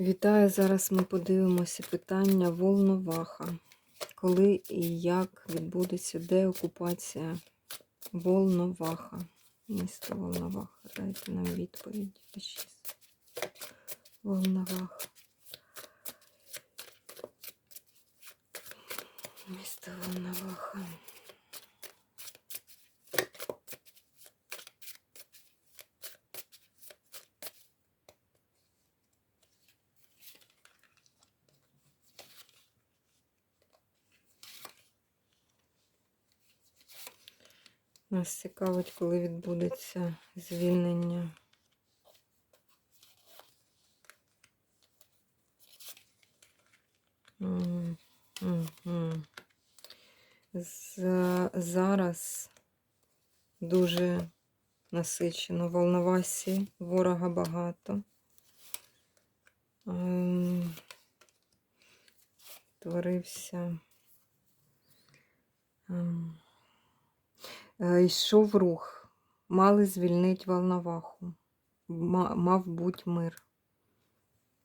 Вітаю! Зараз ми подивимося питання Волноваха. Коли і як відбудеться деокупація Волноваха? Місто Волноваха. Дайте нам відповідь. Волноваха. Місто Волноваха. Нас цікавить, коли відбудеться звільнення. За- Зараз дуже насичено. Волновасі ворога багато. Ем, Творився. ем, Йшов рух. Мали звільнити Волноваху. Мав бути мир.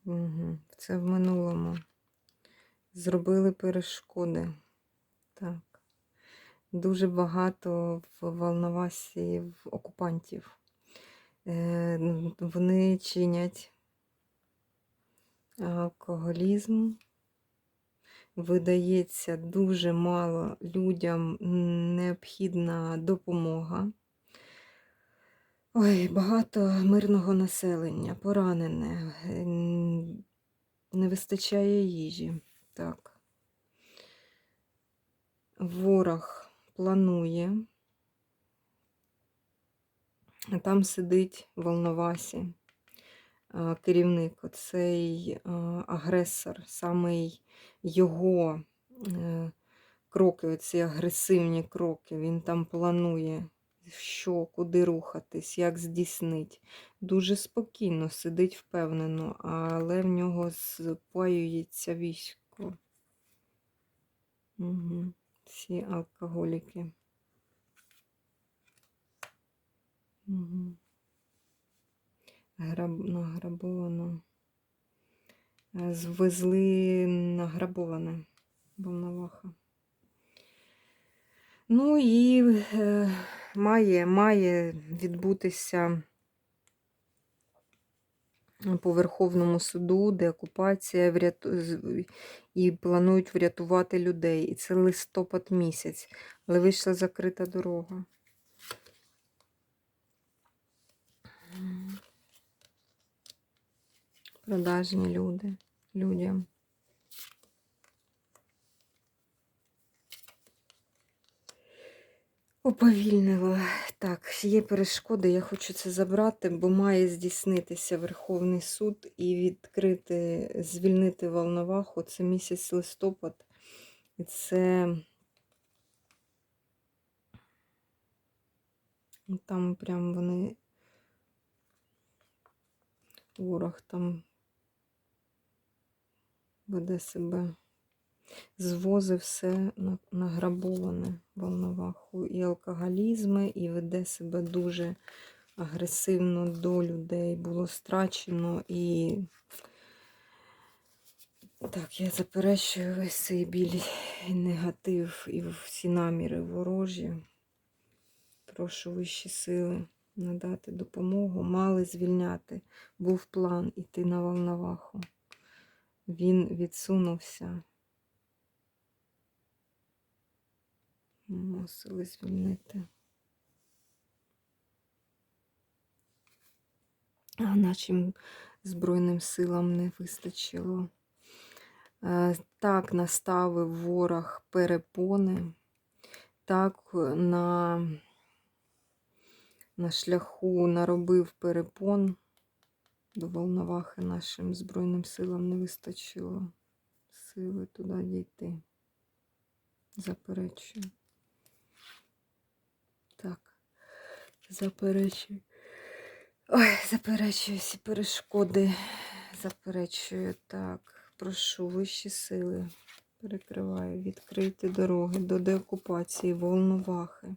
Угу. Це в минулому. Зробили перешкоди. Так. Дуже багато в Волновасі в окупантів. Е, Вони чинять алкоголізм. Видається дуже мало людям необхідна допомога. Ой, багато мирного населення, поранене, не вистачає їжі. Так. Ворог планує. А Там сидить Волновасі керівник, оцей агресор, самий його е, кроки, оці агресивні кроки, він там планує, що, куди рухатись, як здійснить. Дуже спокійно сидить впевнено, але в нього спаюється військо. Угу. Всі алкоголіки. Угу. Граб... Награбовано. Е, Звезли награбоване Волноваха. Ну і е, має, має відбутися по Верховному суду деокупація вряту... і планують врятувати людей. І це листопад місяць, але вийшла закрита дорога. Продажні люди людям. Уповільнило. Так, є перешкоди, я хочу це забрати, бо має здійснитися Верховний суд і відкрити, звільнити Волноваху. Це місяць листопад. І це ну, там прям вони ворог там веде себе. Звозив все награбоване волноваху і алкоголізми, і веде себе дуже агресивно до людей. Було страчено і так, я заперечую весь цей біль і негатив і всі наміри ворожі. Прошу вищі сили надати допомогу. Мали звільняти. Був план іти на волноваху. Він відсунувся. Мусили звільнити. А нашим Збройним силам не вистачило. Е, Так наставив ворог перепони, так на, на шляху наробив перепон. До Волновахи нашим Збройним силам не вистачило сили туди дійти. Заперечую. Так, заперечую. Ой, заперечую всі перешкоди. Заперечую. Так, прошу вищі сили. Перекриваю, відкрити дороги до деокупації Волновахи.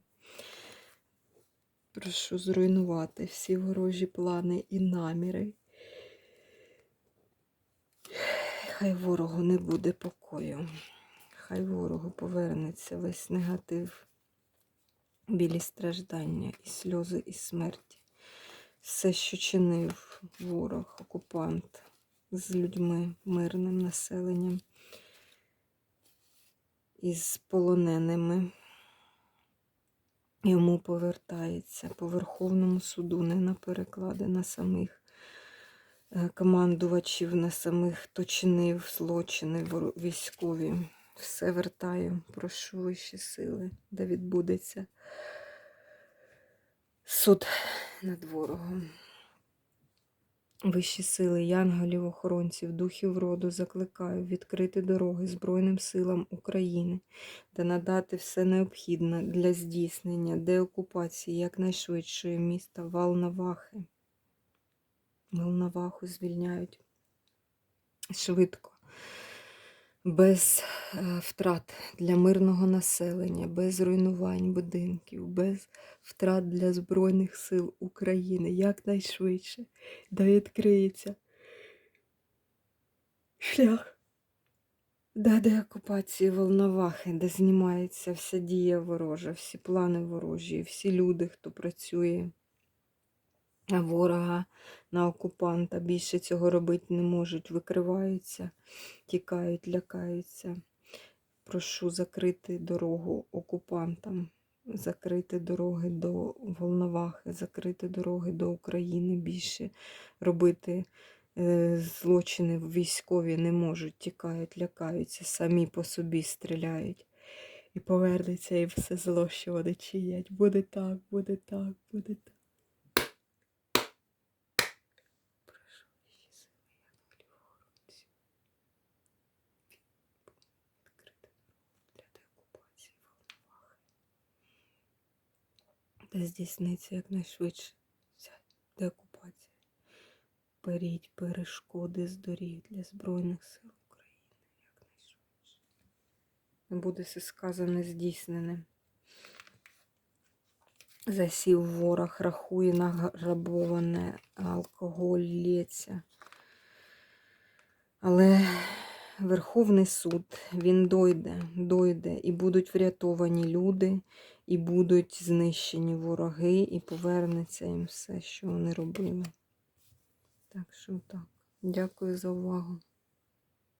Прошу зруйнувати всі ворожі плани і наміри. Хай ворогу не буде покою. Хай ворогу повернеться весь негатив, білі страждання, і сльози, і смерті. Все, що чинив ворог, окупант з людьми, мирним населенням, із полоненими. Йому повертається по Верховному суду, не на переклади, на самих командувачів, на самих, хто чинив злочини військові. Все вертаю, прошу вищі сили, де відбудеться суд над ворогом. Вищі сили, янголів, охоронців, духів роду закликаю відкрити дороги Збройним силам України та надати все необхідне для здійснення деокупації якнайшвидшої міста Валнавахи. Волноваху звільняють швидко, без е, втрат для мирного населення, без руйнувань будинків, без втрат для Збройних сил України. Якнайшвидше, де відкриється шлях до деокупації Волновахи, де знімається вся дія ворожа, всі плани ворожі, всі люди, хто працює на ворога, на окупанта. Більше цього робити не можуть, викриваються, тікають, лякаються. Прошу закрити дорогу окупантам, закрити дороги до Волновахи, закрити дороги до України більше робити. е, Злочини військові не можуть, тікають, лякаються, самі по собі стріляють. І повернеться і все зло, що вони чинять. Буде так, буде так, буде так. Прошу вищі сили, янголів, охоронців. Відкрити дорогу для деокупації Волновахи. Та здійсниться якнайшвидше ця деокупація. Беріть перешкоди з доріг для Збройних сил України якнайшвидше. Не буде все сказане здійснене. Засів ворог, рахує награбоване, алкоголь лється. Але Верховний суд, він дойде, дойде, і будуть врятовані люди, і будуть знищені вороги, і повернеться їм все, що вони робили. Так що так. Дякую за увагу.